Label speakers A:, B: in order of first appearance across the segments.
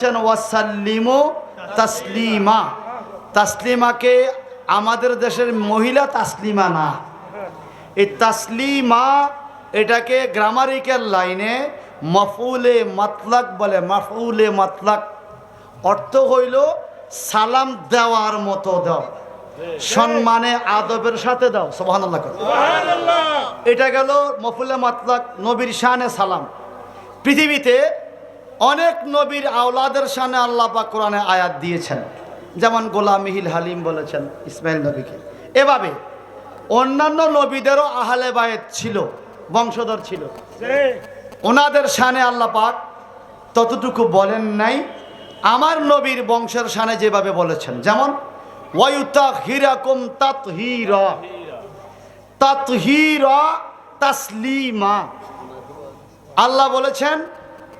A: বলেছেন ওয়াসাল্লিমু তাসলিমা। তাসলিমাকে আমাদের দেশের মহিলা তাসলিমা না। এই তাসলিমা এটাকে গ্রামারিক্যাল লাইনে মফুলে মাতলাক বলে। মফুলে মাতলাক অর্থ হইল সালাম দেওয়ার মতো দাও সম্মানে আদবের সাথে দাও। সোহান এটা গেল মফুলে মাতলাক নবীর শানে সালাম। পৃথিবীতে অনেক নবীর আওলাদের শানে আল্লাহ পাক কোরআনে আয়াত দিয়েছেন। যেমন গোলাম গোলামিহিল হালিম বলেছেন ইসমাইল নবীকে। এভাবে অন্যান্য নবীদেরও আহলে বায়েত ছিল, বংশধর ছিল। ওনাদের শানে আল্লাহ পাক ততটুকু বলেন নাই। আমার নবীর বংশের শানে যেভাবে বলেছেন, যেমন হিরাকুম তাসলিমা। আল্লাহ বলেছেন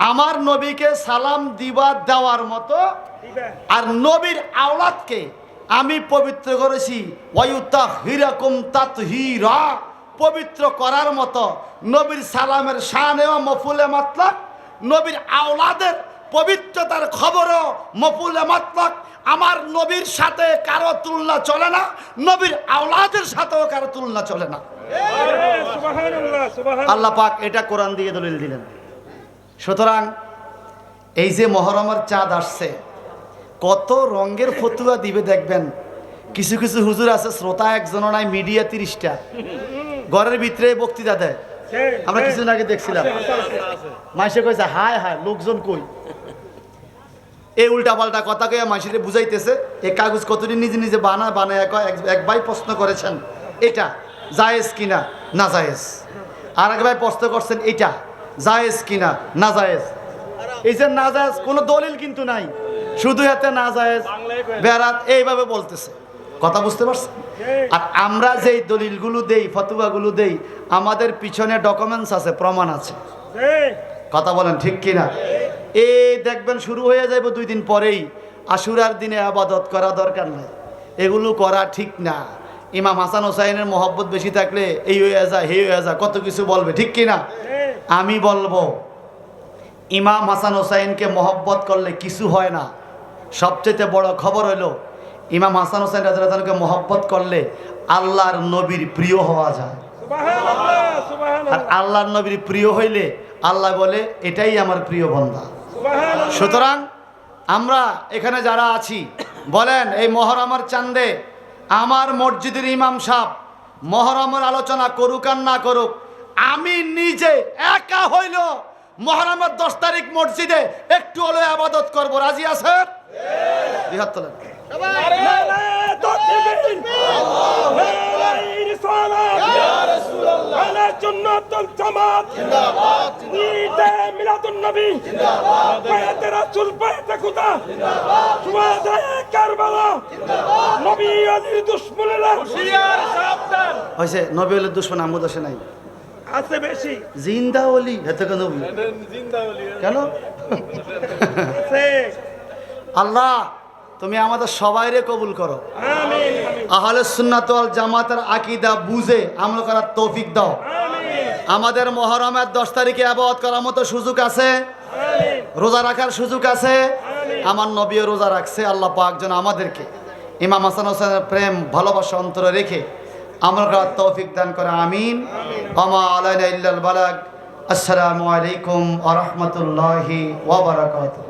A: আমার নবীকে সালাম দিবা দেওয়ার মতো আর নবীর আওলাদকে আমি পবিত্র করেছি। পবিত্র করার মতো নবীর সালামের শানেও মফুলে মাতলাক, নবীর আওলাদের পবিত্রতার খবরও মফুলে মাতলাক। আমার নবীর সাথে কারও তুলনা চলে না, নবীর আওলাদের সাথেও কারও তুলনা চলে না। আল্লাহ পাক এটা কোরআন দিয়ে দলিল দিলেন। সুতরাং এই যে মহরমের চাঁদ আসছে, কত রঙের ফতুয়া দিবে দেখবেন। কিছু কিছু হুজুর আছে, শ্রোতা একজন নাই, মিডিয়া তিরিশটা। ঘরের ভিতরে বক্তৃতা দেয়। আমরা কিছুদিন আগে দেখছিলাম। মাইসে কইছে, হায় হায়, লোকজন কই? এই উল্টা পাল্টা কথা কয়ে মাইসের বুঝাইতেছে এই কাগজ কতদিন নিজে নিজে বানা, বানায় এক ভাই প্রশ্ন করেছেন, এটা জায়েজ কিনা না জায়েজ? আর এক ভাই প্রশ্ন করছেন, এটা। জায়েজ কিনা? না জায়েজ। এই যে না জায়েজ, কোনো দলিল কিন্তু নাই। শুধু এতে না জায়েজ। বেড়াত এইভাবে বলতেছে। কথা বুঝতে পারছেন? আর আমরা যেই দলিলগুলো দেই, ফতুয়াগুলো দেই, আমাদের পিছনে ডকুমেন্টস আছে, প্রমাণ আছে। কথা বলেন ঠিক কিনা? এই দেখবেন শুরু হয়ে যাইব দুই দিন পরেই। আশুরার দিনে আবাদত করা দরকার নাই। এগুলো করা ঠিক না। ইমাম হাসান হোসাইনের মহব্বত বেশি থাকলে এই হয়ে যা হে হয়ে যা, কত কিছু বলবে, ঠিক কিনা? আমি বলব ইমাম হাসান হোসাইনকে মহব্বত করলে কিছু হয় না। সবচেয়ে বড় খবর হলো ইমাম হাসান হোসেন রাজাকে মহব্বত করলে আল্লাহর নবীর প্রিয় হওয়া যায়। আর আল্লাহর নবীর প্রিয় হইলে আল্লাহ বলে এটাই আমার প্রিয় বন্ধা সুতরাং আমরা এখানে যারা আছি বলেন এই মহরমের চান্দে আমার মসজিদের ইমাম সাহ মহরমের আলোচনা করুক আর না করুক আমি নিজে একা হইল। মহরমের দশ তারিখ মসজিদে একটু হলে আবাদত করব। রাজি আছেন? বৃহৎ তোলেন। হয়েছে নবী হলে দুশ্মন আমুদ আসে নাই।
B: আছে বেশি।
A: জিন্দা অলি হেতে কেন? কেন আল্লাহ তুমি আমাদের সবাইরে কবুল করো। আহলে সুন্নাত জামাতের আকিদা বুঝে আমল করার তৌফিক দাও। আমাদের মহরমের দশ তারিখে আবাদ করার মতো সুযোগ আছে? রোজা রাখার সুযোগ আছে? আমার নবীও রোজা রাখছে আল্লাহ পাক যেন আমাদেরকে ইমাম হাসান হোসেনের প্রেম ভালোবাসা অন্তরে রেখে আমরা করার তৌফিক দান করে, আমিন। আমা আলাইনা ইল্লাল বালাগ। আসসালামু আলাইকুম আ রহমতুল্লাহি ওয়া বারাকাতুহু।